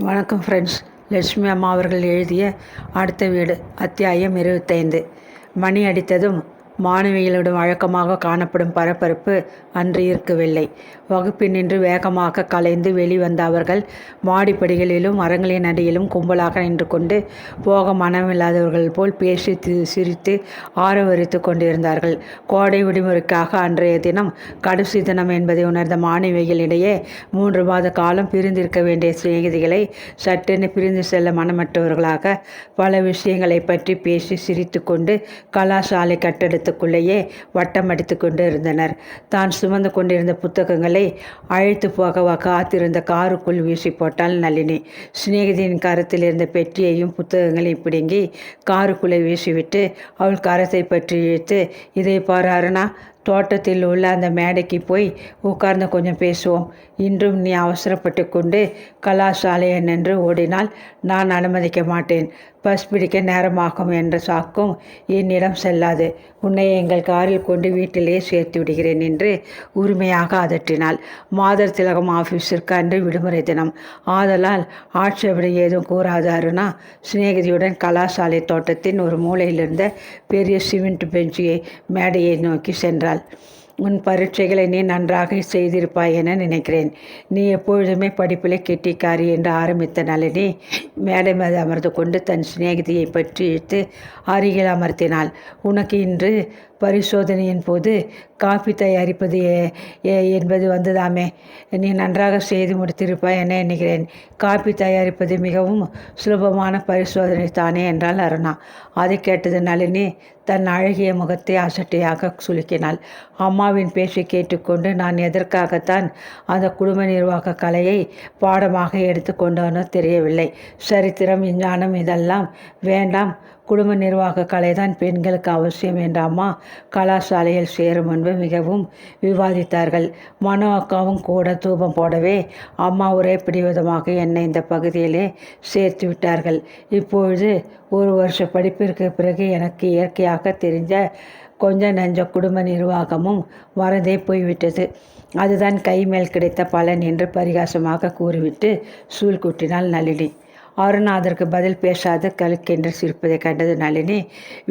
வணக்கம் ஃப்ரெண்ட்ஸ் லட்சுமி அம்மா அவர்கள் எழுதிய அடுத்த வீடு அத்தியாயம் இருபத்தைந்து. மணி அடித்ததும் மாணவிகளிடம் வழக்கமாக காணப்படும் பரபரப்பு அன்று இருக்கவில்லை. வகுப்பில் நின்று வேகமாக கலைந்து வெளிவந்த அவர்கள் மாடிப்படிகளிலும் மரங்களின் அடியிலும் கும்பலாக நின்று கொண்டு போக மனமில்லாதவர்கள் போல் பேசி சிரித்து ஆரவரித்து கொண்டிருந்தார்கள். கோடை விடுமுறைக்காக அன்றைய தினம் கடைசி தினம் என்பதை உணர்ந்த மாணவிகளிடையே மூன்று மாத காலம் பிரிந்திருக்க வேண்டிய சிநேகிதிகளை சட்டென்று பிரிந்து செல்ல மனமற்றவர்களாக பல விஷயங்களை பற்றி பேசி சிரித்துக்கொண்டு கலாசாலை கட்டடத்துக்குள்ளேயே வட்டம் அடித்து கொண்டு இருந்தனர் தான் சுமந்து கொண்டிருந்த புத்தகங்களை அழைத்து போக காத்திருந்த காருக்குள் வீசி போட்டாள் நளினி. சிநேகிதியின் கரத்தில் இருந்த பெட்டியையும் புத்தகங்களையும் பிடுங்கி காருக்குள்ளே வீசிவிட்டு அவள் கரத்தை பற்றி இழுத்து இதை பாரு அருணா தோட்டத்தில் உள்ள அந்த மேடைக்கு போய் உட்கார்ந்து கொஞ்சம் பேசுவோம். இன்றும் நீ அவசரப்பட்டு கொண்டு கலாசாலையை நின்று ஓடினால் நான் அனுமதிக்க மாட்டேன். பஸ் பிடிக்க நேரமாகும் என்ற சாக்கும் என்னிடம் செல்லாது. உன்னை எங்கள் காரில் கொண்டு வீட்டிலேயே சேர்த்து விடுகிறேன் என்று உரிமையாக அதட்டினாள். மாதர் திலகம் ஆஃபீஸிற்கு அன்று விடுமுறை தினம். ஆதலால் ஆட்சேபனை ஏதும் கூறாது அருணா. சிநேகிதியுடன் கலாசாலை தோட்டத்தின் ஒரு மூலையிலிருந்த பெரிய சிமெண்ட் பெஞ்சியை மேடையை நோக்கி சென்றாள். உன் பரீட்சைகளை நீ நன்றாக செய்திருப்பாய் என நினைக்கிறேன். நீ எப்பொழுதுமே படிப்பில் கெட்டிக்காரி என்று ஆரம்பித்த நளினி மேடை மீது அமர்ந்து கொண்டு தன் சிநேகிதியை பற்றி இழுத்து அருகில் அமர்த்தினாள். உனக்கு இன்று பரிசோதனையின் போது காஃபி தயாரிப்பது என்பது வந்ததாமே. நீ நன்றாக செய்து முடித்திருப்பாய் என எண்ணுகிறேன். காஃபி தயாரிப்பது மிகவும் சுலபமான பரிசோதனை தானே என்றால் அருணா. அதை கேட்டது நளினி தன் அழகிய முகத்தை அசட்டையாக சுலுக்கினாள் அம்மாவின் பேச்சை கேட்டுக்கொண்டு நான் எதற்காகத்தான் அந்த குடும்ப நிர்வாக கலையை பாடமாக எடுத்துக்கொண்டோனோ தெரியவில்லை. சரித்திரம் விஞ்ஞானம் இதெல்லாம் வேண்டாம். குடும்ப நிர்வாக கலைதான் பெண்களுக்கு அவசியம் என்ற அம்மா கலாசாலையில் சேரும் முன்பு மிகவும் விவாதித்தார்கள். மனோ அக்காவும் கூட தூபம் போடவே அம்மா ஒரே பிடிவிதமாக என்னை இந்த பகுதியிலே சேர்த்து விட்டார்கள். இப்பொழுது ஒரு வருஷ படிப்பிற்கு பிறகு எனக்கு இயற்கையாக தெரிஞ்ச கொஞ்ச நஞ்ச குடும்ப நிர்வாகமும் மறந்தே போய்விட்டது. அதுதான் கை மேல் கிடைத்த பலன் என்று பரிகாசமாக கூறிவிட்டு சூழ் கூட்டினாள் நளினி. அருணாதருக்கு பதில் பேசாத கலுக்கென்று சிரிப்பதை கண்டது நளினி.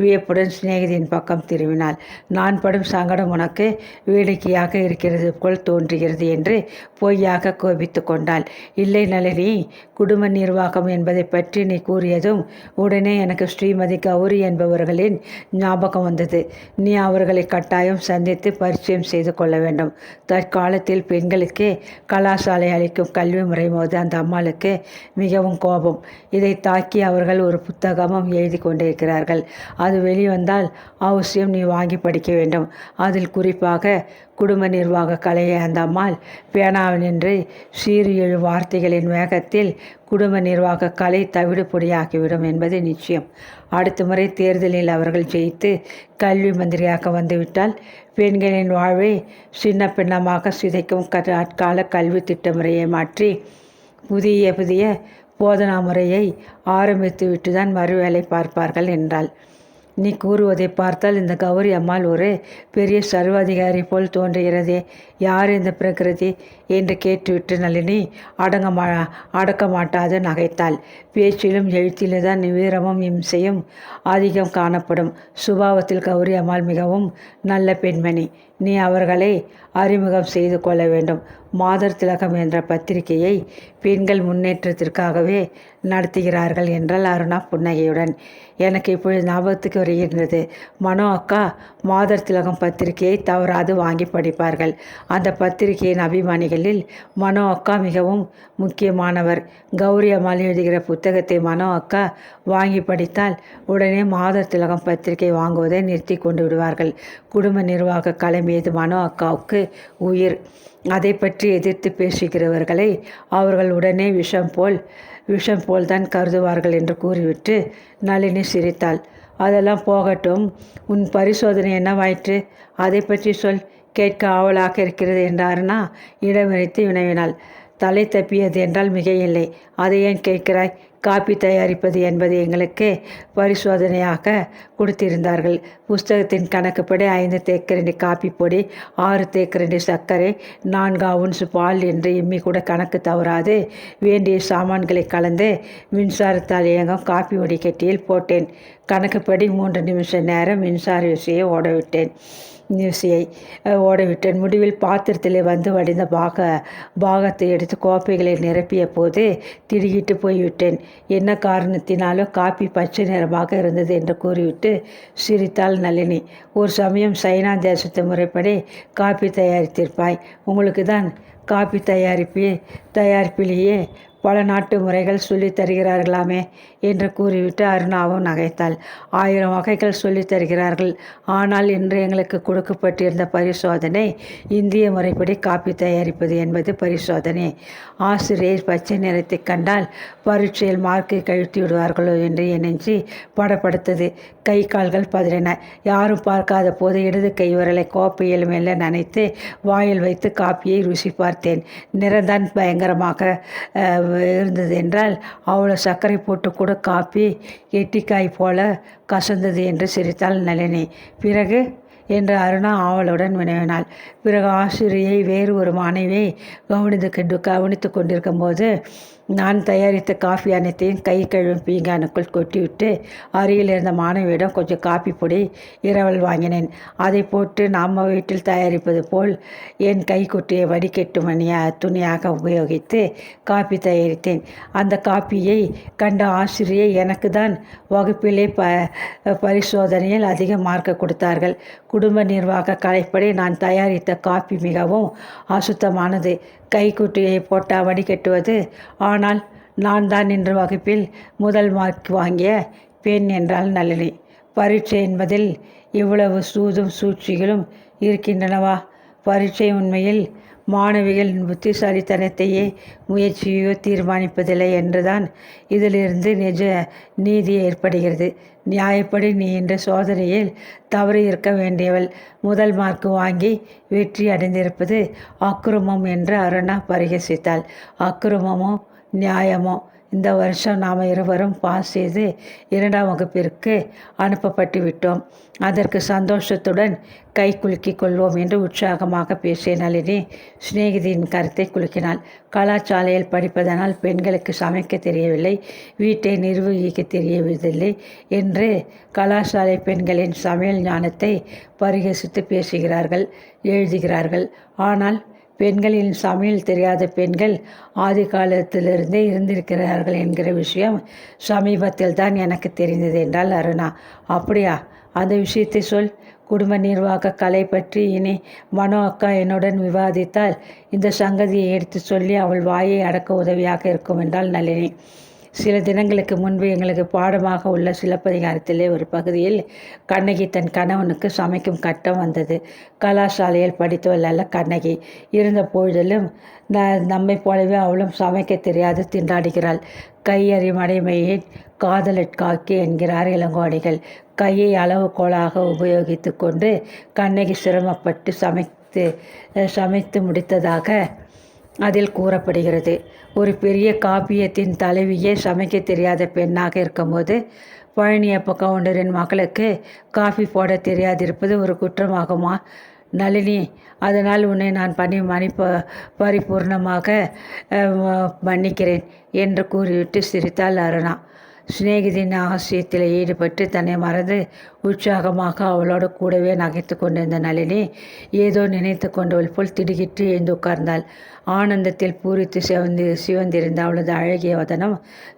வியப்புடன் சிநேகிதியின் பக்கம் திரும்பினாள். நான் படும் சங்கடம் உனக்கு வேடிக்கையாக இருக்கிறது போல் தோன்றுகிறது என்று பொய்யாக கோபித்து கொண்டாள். இல்லை நளினி குடும்ப நிர்வாகம் என்பதை பற்றி நீ கூறியதும் உடனே எனக்கு ஸ்ரீமதி கௌரி என்பவர்களின் ஞாபகம் வந்தது. நீ அவர்களை கட்டாயம் சந்தித்து பரிச்சயம் செய்து கொள்ள வேண்டும். தற்காலத்தில் பெண்களுக்கு கலாசாலை அளிக்கும் கல்வி முறை போது அந்த அம்மாளுக்கு மிகவும் கோபம். இதை தாக்கி அவர்கள் ஒரு புத்தகமும் எழுதி கொண்டிருக்கிறார்கள். அது வெளிவந்தால் அவசியம் நீ வாங்கி படிக்க வேண்டும். அதில் குறிப்பாக குடும்ப நிர்வாக கலையை அந்த அம்மாள் பேனாவில் நின்று சீறு எழு வார்த்தைகளின் வேகத்தில் குடும்ப நிர்வாக கலை தவிடு பொடியாகிவிடும் என்பது நிச்சயம். அடுத்த முறை தேர்தலில் அவர்கள் ஜெயித்து கல்வி மந்திரியாக வந்துவிட்டால் பெண்களின் வாழ்வை சின்ன பின்னமாக சிதைக்கும் க- கல்வி கல்வி திட்டமுறையை மாற்றி புதிய புதிய போதனா முறையை ஆரம்பித்து விட்டு தான் மறுவேலை பார்ப்பார்கள் என்றாள். நீ கூறுவதை பார்த்தால் இந்த கௌரி அம்மாள் ஒரு பெரிய சர்வாதிகாரி போல் தோன்றுகிறதே. யார் இந்த பிரகிருதி? என்று கேட்டுவிட்டு நளினி அடங்க மா அடக்க மாட்டாது நகைத்தாள். பேச்சிலும் எழுத்திலும் தான் வீரமும் இம்சையும் அதிகம் காணப்படும். சுபாவத்தில் கௌரி அம்மாள் மிகவும் நல்ல பெண்மணி. நீ அவர்களை அறிமுகம் செய்து கொள்ள வேண்டும். மாதர் திலகம் என்ற பத்திரிகையை பெண்கள் முன்னேற்றத்திற்காகவே நடத்துகிறார்கள் என்றால் அருணா புன்னகையுடன். எனக்கு இப்பொழுது ஞாபகத்துக்கு வருகின்றது. மனோ அக்கா மாதர் திலகம் பத்திரிகையை தவறாது வாங்கி படிப்பார்கள். அந்த பத்திரிகையின் அபிமானிகளில் மனோ அக்கா மிகவும் முக்கியமானவர். கௌரி அம்மாள் எழுதுகிற புத்தகத்தை மனோ அக்கா வாங்கி படித்தால் உடனே மாதர் திலகம் பத்திரிகை வாங்குவதை நிறுத்தி கொண்டு விடுவார்கள். குடும்ப நிர்வாக கலை மீது மனோ அக்காவுக்கு உயிர். அதை பற்றி எதிர்த்து பேசுகிறவர்களை அவர்கள் உடனே விஷம் போல் விஷம் போல்தான் கருதுவார்கள் என்று கூறிவிட்டு நளினி சிரித்தாள். அதெல்லாம் போகட்டும். உன் பரிசோதனை என்னவாயிற்று? அதை பற்றி சொல். கேட்க ஆவலாக இருக்கிறது என்றாருனா? இடமறித்து வினவினாள். தலை தப்பியது என்றால் மிகையில்லை. அதை ஏன் கேட்கிறாய்? காப்பி தயாரிப்பது என்பது எங்களுக்கு பரிசோதனையாக கொடுத்திருந்தார்கள். புஸ்தகத்தின் கணக்குப்படி ஐந்து தேக்கரண்டி காப்பி பொடி ஆறு தேக்கரண்டி சர்க்கரை நான்கு அவுன்ஸ் பால் என்று இம்மி கூட கணக்கு தவறாது. வேண்டிய சாமான்களை கலந்து மின்சாரத்தால் இயங்கும் காப்பி வடிகட்டியில் போட்டேன். கணக்குப்படி மூன்று நிமிஷம் நேரம் மின்சார விசையை ஓடவிட்டேன். நியூஸியை ஓடவிட்டேன் முடிவில் பாத்திரத்தில் வந்து வடிந்த பாக பாகத்தை எடுத்து கோப்பைகளை நிரப்பிய போது திடுகிட்டு போய்விட்டேன். என்ன காரணத்தினாலோ காப்பி பச்சை நிறமாக இருந்தது என்று கூறிவிட்டு சிரித்தாள் நளினி. ஒரு சமயம் சைனா தேசத்து முறைப்படி காப்பி தயாரித்திருப்பாய். உங்களுக்கு தான் காப்பி தயாரிப்பு தயாரிப்பிலேயே பல நாட்டு முறைகள் சொல்லித் தருகிறார்களாமே என்று கூறிவிட்டு அருணாவும் நகைத்தாள். ஆயிரம் வகைகள் சொல்லித் தருகிறார்கள். ஆனால் இன்று எங்களுக்கு கொடுக்கப்பட்டிருந்த பரிசோதனை இந்திய முறைப்படி காப்பி தயாரிப்பது என்பது பரிசோதனை. ஆசிரியர் பச்சை நிறத்தை கண்டால் பரீட்சையில் மார்க்கை கழுத்தி விடுவார்களோ என்று எண்ணி படப்படுத்தது. கை கால்கள் பதறின. யாரும் பார்க்காத போது இடது கை விரலை கோப்பையில் மெல்ல நனைத்து வாயில் வைத்து காப்பியை ருசி பார்த்தேன் நிறந்தான் பயங்கரமாக இருந்தது என்றால் அவ்வளோ சர்க்கரை போட்டு கூட காப்பி எட்டிக்காய் போல கசந்தது என்று சிரித்தாள் நளினி. பிறகு? என்று அருணா ஆவலுடன் வினவினாள். பிறகு ஆசிரியை வேறு ஒரு மாணவியை கவனித்து கவனித்து கொண்டிருக்கும் போது நான் தயாரித்த காஃபி அனைத்தையும் கை கழுவும் பீங்கானுக்குள் கொட்டிவிட்டு அருகில் இருந்த மாணவியிடம் கொஞ்சம் காப்பி பொடி இரவல் வாங்கினேன். அதை போட்டு நாம் வீட்டில் தயாரிப்பது போல் என் கைக்குட்டியை வடிகட்டு மணியா துணியாக உபயோகித்து காப்பி தயாரித்தேன். அந்த காப்பியை கண்ட ஆசிரியை எனக்கு தான் வகுப்பிலே ப பரிசோதனையில் அதிக மார்க் கொடுத்தார்கள். குடும்ப நிர்வாக கலைப்படி நான் தயாரித்த காப்பி மிகவும் அசுத்தமானது. கைக்குட்டியை போட்டா வடிகட்டுவது ஆனால் நான் தான் இன்று வகுப்பில் முதல் மார்க் வாங்கிய பெண் என்றால் நளினி பரீட்சை என்பதில் இவ்வளவு சூதும் சூழ்ச்சிகளும் இருக்கின்றனவா? பரீட்சை உண்மையில் மாணவிகளின் புத்திசாலித்தனத்தையே முயற்சியோ தீர்மானிப்பதில்லை என்றுதான் இதிலிருந்து நிஜ நீதி ஏற்படுகிறது. நியாயப்படி நீ என்ற சோதனையில் தவறு இருக்க வேண்டியவள். முதல் மார்க் வாங்கி வெற்றி அடைந்திருப்பது அக்குரமம் என்று அருணா பரிகசித்தாள். அக்குரமமோ நியாயமோ இந்த வருஷம் நாம் இருவரும் பாஸ் செய்து இரண்டாம் வகுப்பிற்கு அனுப்பப்பட்டு விட்டோம். அதற்கு சந்தோஷத்துடன் கை குலுக்கி கொள்வோம் என்று உற்சாகமாக பேசிய நளினி சிநேகிதியின் கருத்தை குலுக்கினாள். கலாச்சாலையில் படிப்பதனால் பெண்களுக்கு சமைக்க தெரியவில்லை வீட்டை நிர்வகிக்க தெரியவில்லை என்று கலாசாலை பெண்களின் சமையல் ஞானத்தை பரிகசித்து பேசுகிறார்கள் எழுதுகிறார்கள். ஆனால் பெண்களின் சமையல் தெரியாத பெண்கள் ஆதி காலத்திலிருந்தே இருந்திருக்கிறார்கள் என்கிற விஷயம் சமீபத்தில் தான் எனக்கு தெரிந்தது என்றால் அருணா அப்படியா? அந்த விஷயத்தை சொல். குடும்ப நிர்வாக கலை பற்றி இனி மனோ அக்கா என்னுடன் விவாதித்தால் இந்த சங்கதியை எடுத்து சொல்லி அவள் வாயை அடக்க உதவியாக இருக்கும் என்றால் நளினி. சில தினங்களுக்கு முன்பு எங்களுக்கு பாடமாக உள்ள சிலப்பதிகாரத்திலே ஒரு பகுதியில் கண்ணகி தன் கணவனுக்கு சமைக்கும் கட்டம் வந்தது. கலாசாலையில் படித்து அல்ல கண்ணகி இருந்த பொழுதிலும் ந நம்மை போலவே அவளும் சமைக்க தெரியாது திண்டாடுகிறாள். கையறி கையறிமடைமையை காதலட்காக்கி என்கிறார் இளங்கோடிகள். கையை அளவுகோலாக உபயோகித்து கொண்டு கண்ணகி சிரமப்பட்டு சமைத்து சமைத்து முடித்ததாக அதில் கூறப்படுகிறது. ஒரு பெரிய காப்பியத்தின் தலைவியே சமைக்க தெரியாத பெண்ணாக இருக்கும்போது பழனியப்ப கவுண்டரின் மகளுக்கு காஃபி போட தெரியாதிருப்பது ஒரு குற்றமாகுமா? நளினி அதனால் உன்னை நான் பணி மன்னிப்ப பரிபூர்ணமாக மன்னிக்கிறேன் என்று கூறிவிட்டு சிரித்தாள் அருணா. சிநேகிதின் ஆசியத்தில் ஈடுபட்டு தன்னை மறந்து உற்சாகமாக அவளோடு கூடவே நகைத்து கொண்டிருந்த நளினி ஏதோ நினைத்து கொண்டவள் போல் திடுகிட்டு எழுந்து உட்கார்ந்தாள். ஆனந்தத்தில் பூரித்து சிவந்து சிவந்திருந்த அவளது அழகிய வதனம்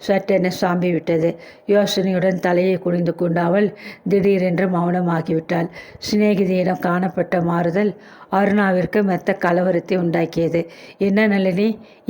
சட்டென சாம்பி விட்டது யோசனையுடன் தலையை குனிந்து கொண்டு அவள் திடீரென்று மௌனமாகிவிட்டாள். சிநேகிதியிடம் காணப்பட்ட மாறுதல் அருணாவிற்கு மெத்த கலவரத்தை உண்டாக்கியது. என்ன நளினி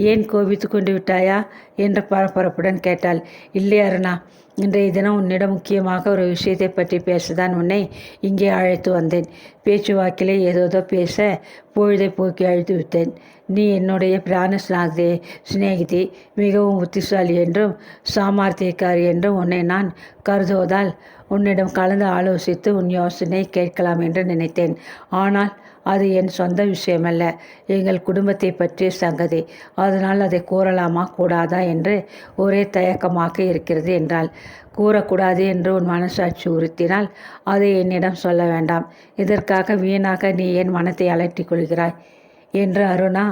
ஏன் கோபித்து கொண்டு விட்டாயா? என்று பரபரப்புடன் கேட்டாள். இல்லை அருணா இன்றைய தினம் உன்னிடம் முக்கியமாக ஒரு விஷயத்தை பற்றி பேசதான் உன்னை இங்கே அழைத்து வந்தேன். பேச்சுவாக்கிலே ஏதோதோ பேச பொழுதை போக்கி அழைத்து விட்டேன். நீ என்னுடைய பிராணஸ்நாதே சிநேகிதி மிகவும் புத்திசாலி என்றும் சாமார்த்தியக்காரி என்றும் உன்னை நான் கருதுவதால் உன்னிடம் கலந்து ஆலோசித்து உன் யோசனை கேட்கலாம் என்று நினைத்தேன். ஆனால் அது என் சொந்த விஷயமல்ல. எங்கள் குடும்பத்தை பற்றிய சங்கதி. அதனால் அதை கூறலாமா? கூடாதா? என்று ஒரே தயக்கமாக இருக்கிறது என்றால் கூறக்கூடாது என்று உன் மனசாட்சி உறுத்தினால் அதை என்னிடம் சொல்ல வேண்டாம். இதற்காக வீணாக நீ என் மனத்தை அலட்டிக் கொள்கிறாய் என்று அருணா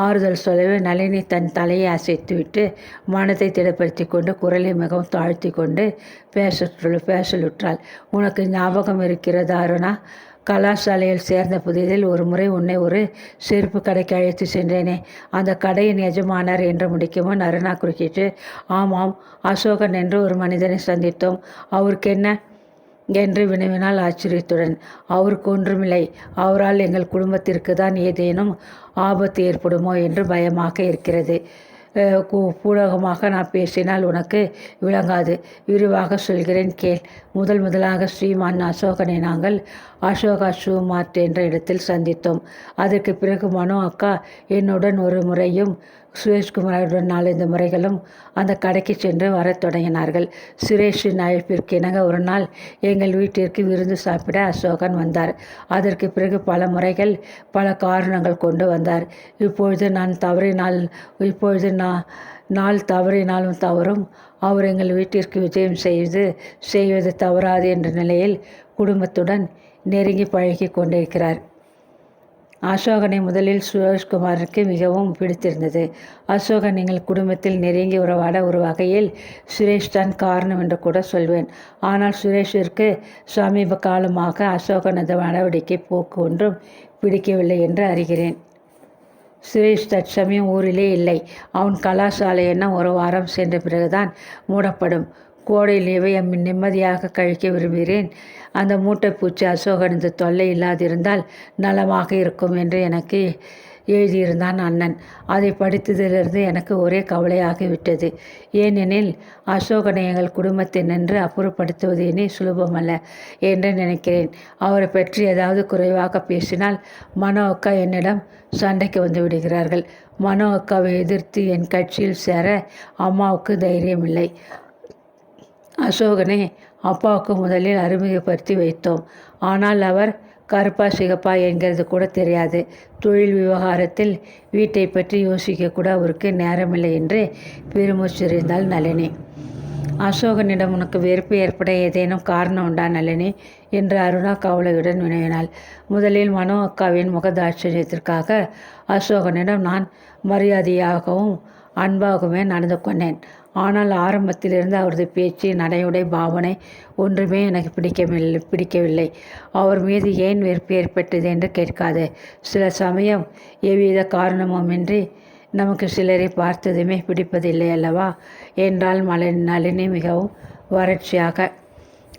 ஆறுதல் சொல்லவே நளினி தன் தலையை அசைத்துவிட்டு மனத்தை திடப்படுத்தி கொண்டு குரலை மிகவும் தாழ்த்தி கொண்டு பேச பேசலுற்றாள். உனக்கு ஞாபகம் இருக்கிறது அருணா? கலாசாலையில் சேர்ந்த புதிதில் ஒரு முறை உன்னை ஒரு செருப்பு கடைக்கு அழைத்து சென்றேனே. அந்த கடையின் எஜமானர் என்று முடிக்கும்? முன் அருணா குறுக்கிட்டு ஆமாம் அசோகன் என்று ஒரு மனிதனை சந்தித்தோம். அவருக்கு என்ன என்று வினவினால் ஆச்சரியத்துடன் அவருக்கு ஒன்றுமில்லை. அவரால் எங்கள் குடும்பத்திற்கு தான் ஏதேனும் ஆபத்து ஏற்படுமோ என்று பயமாக இருக்கிறது. பூடகமாக நான் பேசினால் உனக்கு விளங்காது. விரிவாக சொல்கிறேன் கேள். முதல் முதலாக ஸ்ரீமான் அசோகனை நாங்கள் அசோகா ஷூ மார்ட் என்ற இடத்தில் சந்தித்தோம். அதற்கு பிறகு மனோ அக்கா என்னுடன் ஒரு முறையும் சுரேஷ்குமாருடன் நாலந்து முறைகளும் அந்த கடைக்கு சென்று வரத் தொடங்கினார்கள். சுரேஷின் அழைப்பிற்கு இணங்க ஒரு நாள் எங்கள் வீட்டிற்கு விருந்து சாப்பிட அசோகன் வந்தார். அதற்கு பிறகு பல முறைகள் பல காரணங்கள் கொண்டு வந்தார். இப்பொழுது நான் தவறினால் இப்பொழுது நான் நாள் தவறினாலும் தவறும். அவர் எங்கள் வீட்டிற்கு விஜயம் செய்து செய்வது தவறாது என்ற நிலையில் குடும்பத்துடன் நெருங்கி பழகி கொண்டிருக்கிறார் அசோகனை முதலில் சுரேஷ்குமாருக்கு மிகவும் பிடித்திருந்தது. அசோகன் எங்கள் குடும்பத்தில் நெருங்கி உறவாட ஒரு வகையில் சுரேஷ் தான் காரணம் என்று கூட சொல்வேன். ஆனால் சுரேஷிற்கு சமீப காலமாக அசோகனது நடவடிக்கை போக்கு ஒன்றும் பிடிக்கவில்லை என்று அறிகிறேன். சுரேஷ் தற்சமயம் ஊரிலே இல்லை. அவன் கலாசாலை என்ன ஒரு வாரம் சென்ற பிறகுதான் மூடப்படும். கோடை லீவை நிம்மதியாக கழிக்க விரும்புகிறேன். அந்த மூட்டைப்பூச்சி அசோகனது தொல்லை இல்லாதிருந்தால் நலமாக இருக்கும் என்று எனக்கு எழுதியிருந்தான் அண்ணன். அதை படித்ததிலிருந்து எனக்கு ஒரே கவலையாகிவிட்டது. ஏனெனில் அசோகனை எங்கள் குடும்பத்தை நின்று அப்புறப்படுத்துவது இனி சுலபமல்ல என்று நினைக்கிறேன். அவரை பற்றி ஏதாவது குறைவாக பேசினால் மனோ அக்கா என்னிடம் சண்டைக்கு வந்து விடுகிறார்கள். மனோ அக்காவை எதிர்த்து என் கட்சியில் சேர அம்மாவுக்கு தைரியமில்லை. அசோகனை அப்பாவுக்கு முதலில் அறிமுகப்படுத்தி வைத்தோம். ஆனால் அவர் கருப்பா சிகப்பா என்கிறது கூட தெரியாது. தொழில் விவகாரத்தில் வீட்டை பற்றி யோசிக்க கூட அவருக்கு நேரமில்லை என்று பெருமூச்சிருந்தாள் நளினி. அசோகனிடம் உனக்கு வெறுப்பு ஏற்பட ஏதேனும் காரணம் உண்டா நளினி? என்று அருணா கவலையுடன் வினவினாள். முதலில் மனோ அக்காவின் முகதாட்சரியத்திற்காக அசோகனிடம் நான் மரியாதையாகவும் அன்பாகவுமே நடந்து கொண்டேன். ஆனால் ஆரம்பத்திலிருந்து அவரது பேச்சு நடையுடை பாவனை ஒன்றுமே எனக்கு பிடிக்கவில்லை பிடிக்கவில்லை. அவர் மீது ஏன் வெறுப்பு ஏற்பட்டது என்று கேட்காது. சில சமயம் எவ்வித காரணமுமின்றி நமக்கு சிலரை பார்த்ததுமே பிடிப்பதில்லை அல்லவா? என்றால் மலை நளினி மிகவும் வறட்சியாக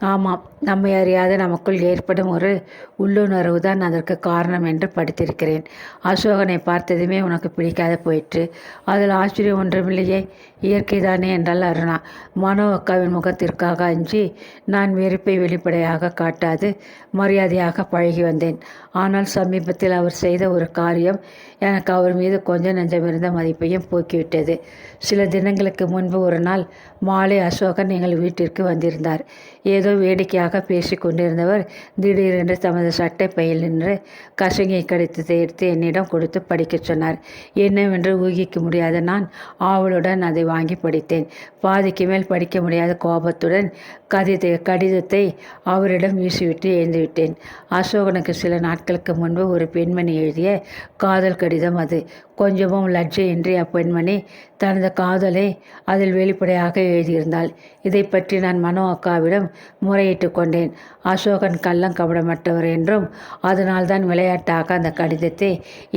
ஆமாம் நம்மை அறியாத நமக்குள் ஏற்படும் ஒரு உள்ளுணர்வு தான் அதற்கு காரணம் என்று படித்திருக்கிறேன். அசோகனை பார்த்ததுமே உனக்கு பிடிக்காத போயிற்று. அதில் ஆச்சரியம் ஒன்றுமில்லையே. இயற்கைதானே என்றால் அருணா. மனோ அக்காவின் முகத்திற்காக அஞ்சி நான் வெறுப்பை வெளிப்படையாக காட்டாது மரியாதையாக பழகி வந்தேன். ஆனால் சமீபத்தில் அவர் செய்த ஒரு காரியம் எனக்கு அவர் மீது கொஞ்சம் நெஞ்சமிருந்த மதிப்பையும் போக்கிவிட்டது. சில தினங்களுக்கு முன்பு ஒரு நாள் மாலை அசோகன் எங்கள் வீட்டிற்கு வந்திருந்தார். ஏதோ வேடிக்கையாக பேசி கொண்டிருந்தவர் திடீரென்று தமது சட்டை பையில் நின்று கசங்கை கடித்து எடுத்து என்னிடம் கொடுத்து படிக்கச் சொன்னார். என்னவென்று ஊகிக்க முடியாத நான் ஆவலுடன் அதை வாங்கி படித்தேன். பாதிக்கு மேல் படிக்க முடியாத கோபத்துடன் கடித கடிதத்தை அவரிடம் வீசிவிட்டு எழுந்துவிட்டேன் அசோகனுக்கு சில நாட்களுக்கு முன்பு ஒரு பெண்மணி எழுதிய காதல் கடிதம் அது. கொஞ்சமும் லட்சையின்றி அப்பெண்மணி தனது காதலை அதில் வெளிப்படையாக எழுதியிருந்தாள். இதை பற்றி நான் மனோ அக்காவிடம் முறையிட்டு கொண்டேன். அசோகன் கள்ளம் கபடமற்றவர் என்றும் அதனால்தான் விளையாட்டாக அந்த கடிதத்தை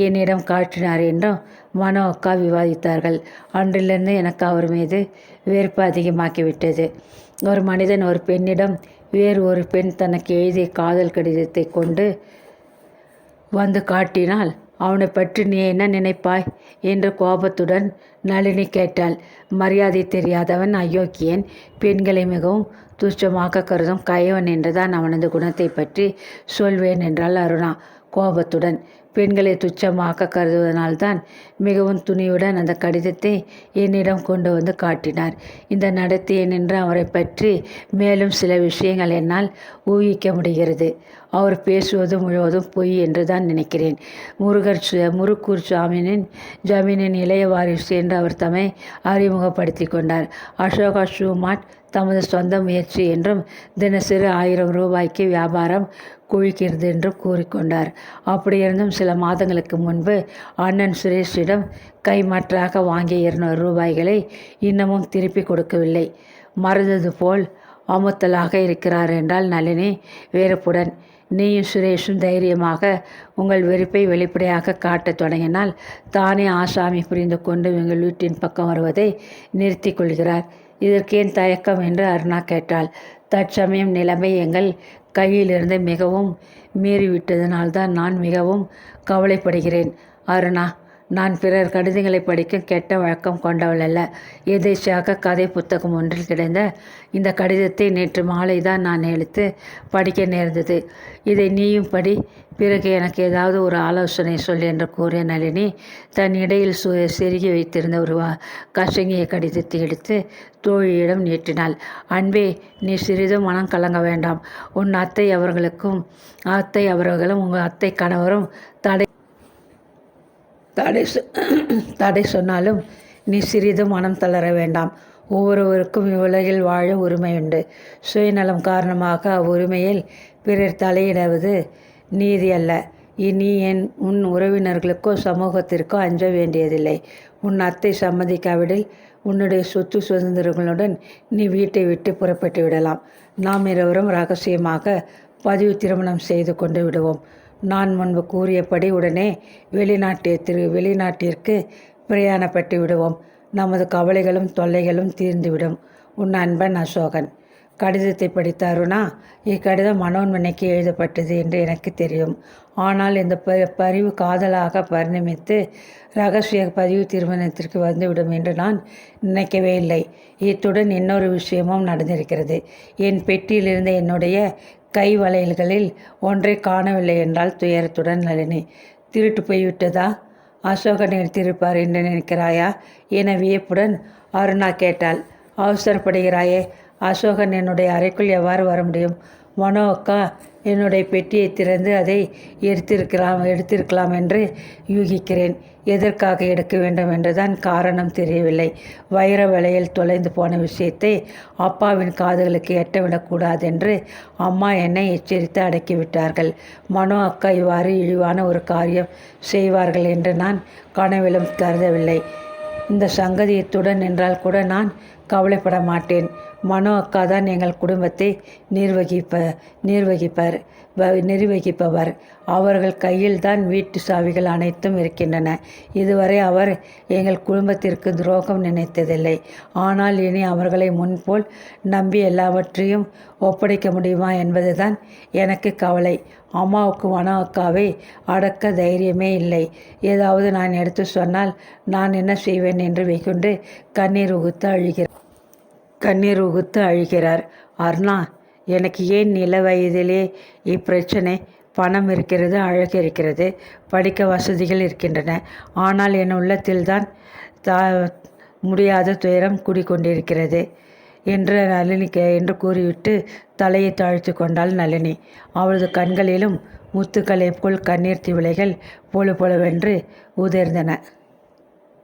என்னிடம் காட்டினார் என்றும் மனோ அக்கா விவாதித்தார்கள். அன்றிலிருந்து எனக்கு அவர் மீது வெறுப்பு அதிகமாக்கிவிட்டது ஒரு மனிதன் ஒரு பெண்ணிடம் வேறு ஒரு பெண் தனக்கு எழுதிய காதல் கடிதத்தை கொண்டு வந்து காட்டினால் அவனை பற்றி நீ என்ன நினைப்பாய்? என்று கோபத்துடன் நளினி கேட்டாள். மரியாதை தெரியாதவன் அயோக்கியன். பெண்களை மிகவும் துச்சமாக கருதும் கயவன் என்றுதான் அவனது குணத்தை பற்றி சொல்வேன் என்றாள் அருணா கோபத்துடன். பெண்களை துச்சமாக கருதுவதனால்தான் மிகவும் துணிவுடன் அந்த கடிதத்தை என்னிடம் கொண்டு வந்து காட்டினார். இந்த நடத்தையை நின்று அவரை பற்றி மேலும் சில விஷயங்கள் என்னால் ஊகிக்க முடிகிறது. அவர் பேசுவது முழுவதும் பொய் என்று தான் நினைக்கிறேன். முருகர் முருக்கூர் சுவாமியின் ஜாமீனின் இளைய வாரிசு என்று அவர் தம்மை அறிமுகப்படுத்தி கொண்டார். அசோகா ஷூமாட் தமது சொந்த முயற்சி என்றும் தினசரி ஆயிரம் ரூபாய்க்கு வியாபாரம் குழிக்கிறது என்றும் கூறிக்கொண்டார். அப்படியிருந்தும் சில மாதங்களுக்கு முன்பு அண்ணன் சுரேஷிடம் கைமாற்றாக வாங்கிய இருநூறு ரூபாய்களை இன்னமும் திருப்பி கொடுக்கவில்லை. மறந்தது போல் அமுத்தலாக இருக்கிறார் என்றால் நளினி வேறுப்புடன் நீயும் சுரேஷும் தைரியமாக உங்கள் வெறுப்பை வெளிப்படையாக காட்டத் தொடங்கினால் தானே ஆசாமி புரிந்து கொண்டு எங்கள் வீட்டின் பக்கம் வருவதை நிறுத்தி கொள்கிறார். இதற்கேன் தயக்கம் என்று அருணா கேட்டாள். தற்சமயம் நிலைமை எங்கள் கையிலிருந்து மிகவும் மீறிவிட்டதனால்தான் நான் மிகவும் கவலைப்படுகிறேன். அருணா நான் பிறர் கடிதங்களை படிக்கும் கெட்ட வழக்கம் கொண்டவள் அல்ல. எதேச்சியாக கதை புத்தகம் ஒன்றில் கிடைந்த இந்த கடிதத்தை நேற்று மாலை தான் நான் எடுத்து படிக்க நேர்ந்தது. இதை நீயும் படி பிறகு எனக்கு ஏதாவது ஒரு ஆலோசனை சொல் என்று கூறிய நளினி தன் இடையில் சு செருகி வைத்திருந்த ஒரு கசங்கிய கடிதத்தை எடுத்து தோழியிடம் நீட்டினாள். அன்பே நீ சிறிதும் மனம் கலங்க வேண்டாம். உன் அத்தை அவர்களுக்கும் அத்தை அவர்களும் உங்கள் அத்தை கணவரும் தடை தடை தடை சொன்னாலும் நீ சிறிதும் மனம் தளர வேண்டாம். ஒவ்வொருவருக்கும் இவ்வுலகில் வாழ உரிமை உண்டு சுயநலம் காரணமாக அவ்வுரிமையில் பிறர் தலையிடுவது நீதி அல்ல இனி என் உன் உறவினர்களுக்கோ சமூகத்திற்கோ அஞ்ச வேண்டியதில்லை. உன் அத்தை சம்மதிக்காவிடில் உன்னுடைய சொத்து சுதந்திரங்களுடன் நீ வீட்டை விட்டு புறப்பட்டு விடலாம் நாம் இருவரும் ரகசியமாக பதிவு திருமணம் செய்து கொண்டு விடுவோம். நான் முன்பு கூறியபடி உடனே வெளிநாட்டிற்கு வெளிநாட்டிற்கு பிரயாணப்பட்டு விடுவோம். நமது கவலைகளும் தொல்லைகளும் தீர்ந்துவிடும். உன் அன்பன் அசோகன். கடிதத்தை படித்த அருணா இக்கடிதம் மனோன்மனைக்கு எழுதப்பட்டது என்று எனக்கு தெரியும். ஆனால் இந்த ப பரிவு காதலாக பரிணமித்து ரகசிய பதிவு திருமணத்திற்கு வந்துவிடும் என்று நான் நினைக்கவே இல்லை. இத்துடன் இன்னொரு விஷயமும் நடந்திருக்கிறது. என் பெட்டியிலிருந்த என்னுடைய கை வளையல்களில் ஒன்றை காணவில்லை என்றால் துயரத்துடன் நளினி திருட்டு போய்விட்டதா? அசோகன் எடுத்திருப்பார் என்று நினைக்கிறாயா? என வியப்புடன் அருணா கேட்டாள். அவசரப்படுகிறாயே அசோகன் என்னுடைய அறைக்குள் எவ்வாறு வர முடியும்? மனோ அக்கா என்னுடைய பெட்டியை திறந்து அதை எடுத்திருக்கலாம் எடுத்திருக்கலாம் என்று யூகிக்கிறேன். எதற்காக எடுக்க வேண்டும் என்றுதான் காரணம் தெரியவில்லை. வைர வலையில் தொலைந்து போன விஷயத்தை அப்பாவின் காதுகளுக்கு எட்டவிடக்கூடாது என்று அம்மா என்னை எச்சரித்து அடக்கிவிட்டார்கள். மனோ அக்கா இவ்வாறு இழிவான ஒரு காரியம் செய்வார்கள் என்று நான் கனவிலும் கருதவில்லை. இந்த சங்கதியத்துடன் என்றால் கூட நான் கவலைப்பட மாட்டேன். மனோ அக்கா தான் எங்கள் குடும்பத்தை நிர்வகிப்ப நிர்வகிப்பர் நிர்வகிப்பவர். அவர்கள் கையில் தான் வீட்டு சாவிகள் அனைத்தும் இருக்கின்றன. இதுவரை அவர் எங்கள் குடும்பத்திற்கு துரோகம் நினைத்ததில்லை. ஆனால் இனி அவர்களை முன்போல் நம்பி எல்லாவற்றையும் ஒப்படைக்க முடியுமா என்பதுதான் எனக்கு கவலை. அம்மாவுக்கு மனோ அக்காவை அடக்க தைரியமே இல்லை. ஏதாவது நான் எடுத்து சொன்னால் நான் என்ன செய்வேன் என்று வைக்கொண்டு கண்ணீர் உகுத்து அழுகிறேன் கண்ணீர் உகுத்து அழுகிறார். அருணா எனக்கு ஏன் நில வயதிலே இப்பிரச்சனை? பணம் இருக்கிறது அழகு இருக்கிறது படிக்க வசதிகள் இருக்கின்றன. ஆனால் என் உள்ளத்தில்தான் தா முடியாத துயரம் குடிக்கொண்டிருக்கிறது என்று நளினி என்று கூறிவிட்டு தலையை தாழ்த்து கொண்டாள் நளினி. அவளது கண்களிலும் முத்துக்களை போல் கண்ணீர் திவிலைகள் பொழு பொழுவென்று உதிர்ந்தன.